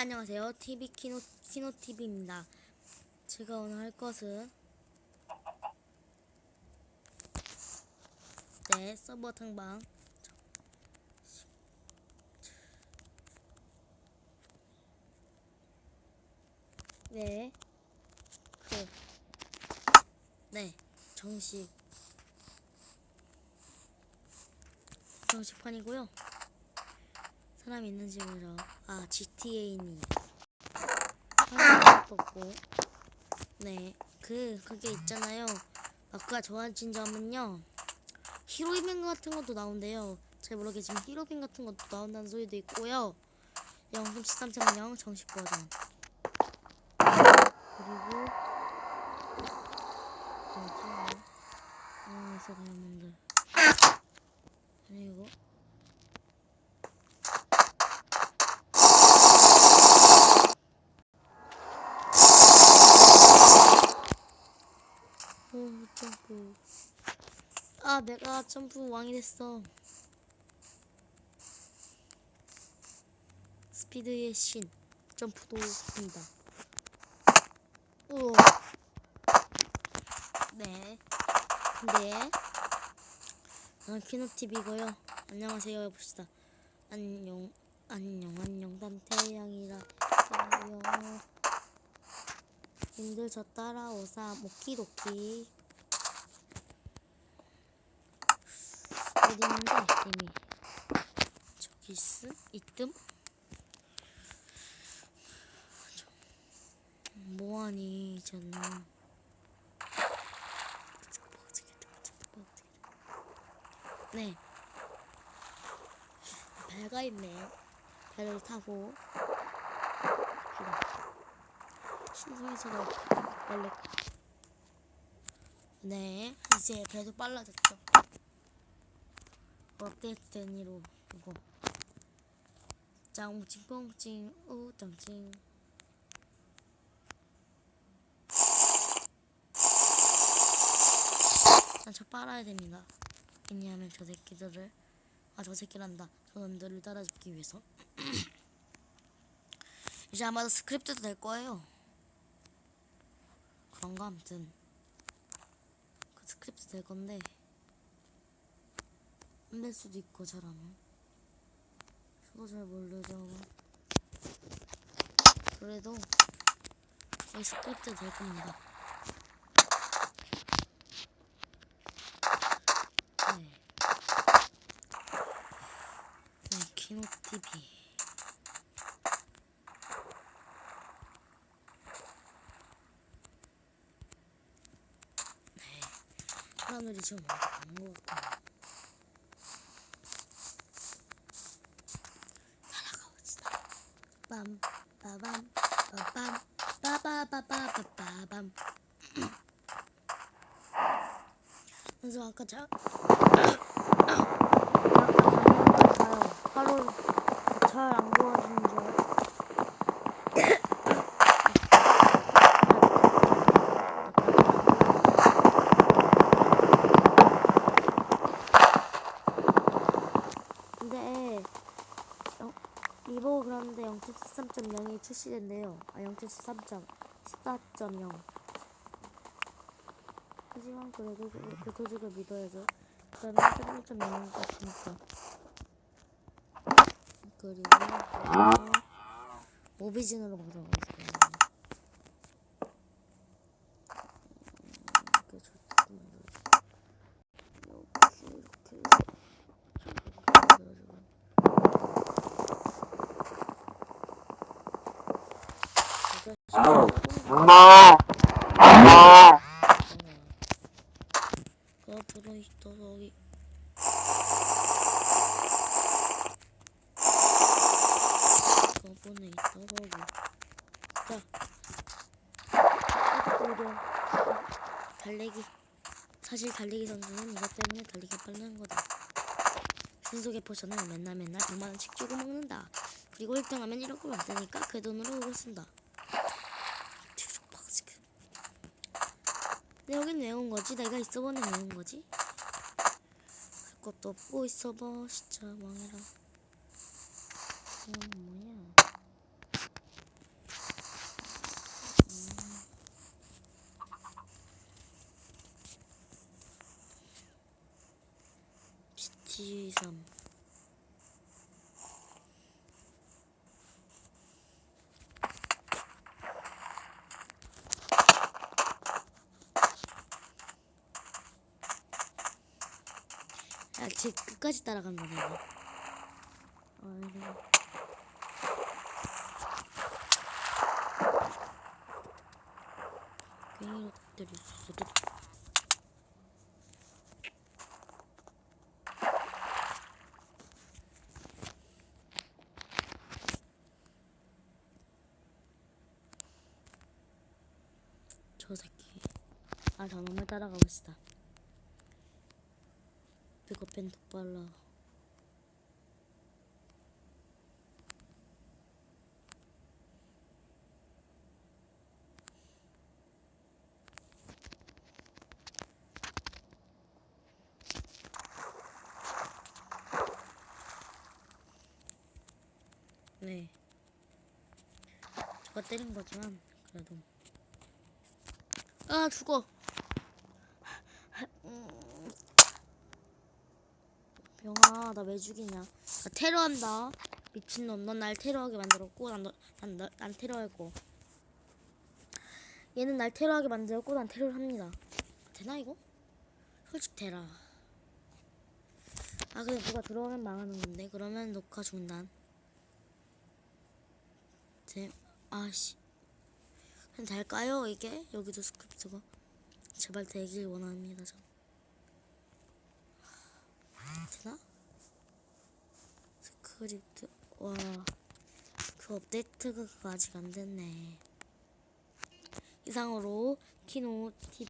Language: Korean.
안녕하세요. TV 키노 키노 TV입니다. 제가 오늘 할 것은 네 서버 탕방 네. 그, 네, 정식 정식판이고요. 사람 있는지 모르 아 GTA니 사람 없고. 네 그 그게 있잖아요. 아까 좋아진 점은요. 히로이빙 같은 것도 나온대요. 잘 모르겠지만 히로빙 같은 것도 나온다는 소리도 있고요. 0.13.0 정식 버전. 그리고 뭐지? 아 있어 다이아몬드. 그리고 오 점프 아 내가 점프 왕이 됐어. 스피드의 신 점프도 합니다. 우와. 네. 네. 아, 키노TV고요. 안녕하세요. 해봅시다. 안녕 안녕 안녕. 남태양이라. 해요 님들 저 따라오사. 모키도키 어디 있는데 이미 저기 있음? 있뜸? 뭐하니 저는? 네. 배가 있네요 배를 타고. 신성에서도 빨리. 네 이제 배도 빨라졌죠 어땠더니로 이거. 짱무칭 뽕칭 우짱칭 난저 빨아야 됩니다. 왜냐하면 저 새끼들을. 아 저 새끼란다. 저놈들을 따라잡기 위해서. 이제 아마도 스크립트도 될 거예요. 그런가? 아무튼. 그 스크립트 될 건데 안 될 수도 있고 잘하면. 저도 잘 모르죠. 그래도 이 스크립트 될 겁니다. 네. 네, 키노 TV 사람들이 지금 많이 가는 것 같아요. 날아가 봅시다. 빰, 빠밤, 빠밤, 빠바바바바밤. 그래서 아까 자, 하루 잘안 구워지는 줄 알았어요. 근데 어, 리버 그런데 0.13.0이 출시된대요. 아 0.13.14.0. 하지만 그래도 그, 그 소식을 믿어야죠. 그러면 13.0인 것 같으니까. 그리고 어, 오비진으로 가져가겠습니다. 이렇게 좋구만. 이렇게 이렇게 해서 그래가지고 그 앞으로 있어서 여기. 그 앞으로 있어서 여기 자 앞으로 달리기 사실 달리기 선수는 이것 때문에 달리기 빨라는 거다. 신속의 포션을 맨날 맨날 100만원씩 주고 먹는다. 그리고 1등하면 1억을 받으니까 그 돈으로 이걸 쓴다 외운 거지? 내가 있어보는 외운 거지? 할 것도 없고 있어봐 진짜 망해라 이건 뭐야 음. BT3 야, 쟤 끝까지 따라간 거네. 어, 이래. 괜히 수 있어. 저 새끼. 아, 저놈을 따라가고 있다. 픽업펜 똑발라. 네. 저가 때린 거지만 그래도 아 죽어. 아 나 왜 죽이냐? 나 테러한다. 미친놈 넌 날 테러하게 만들었고 난, 너, 난, 너, 난 테러할 거. 얘는 날 테러하게 만들었고 난 테러를 합니다. 되나 이거? 솔직 되라. 아 근데 누가 들어오면 망하는 건데 그러면 녹화 중단. 제 아씨. 그냥 될까요 이게? 여기도 스크립트가 제발 되길 원합니다 저. 되나? 스크립트 와 그 업데이트가 아직 안 됐네. 이상으로 키노 TV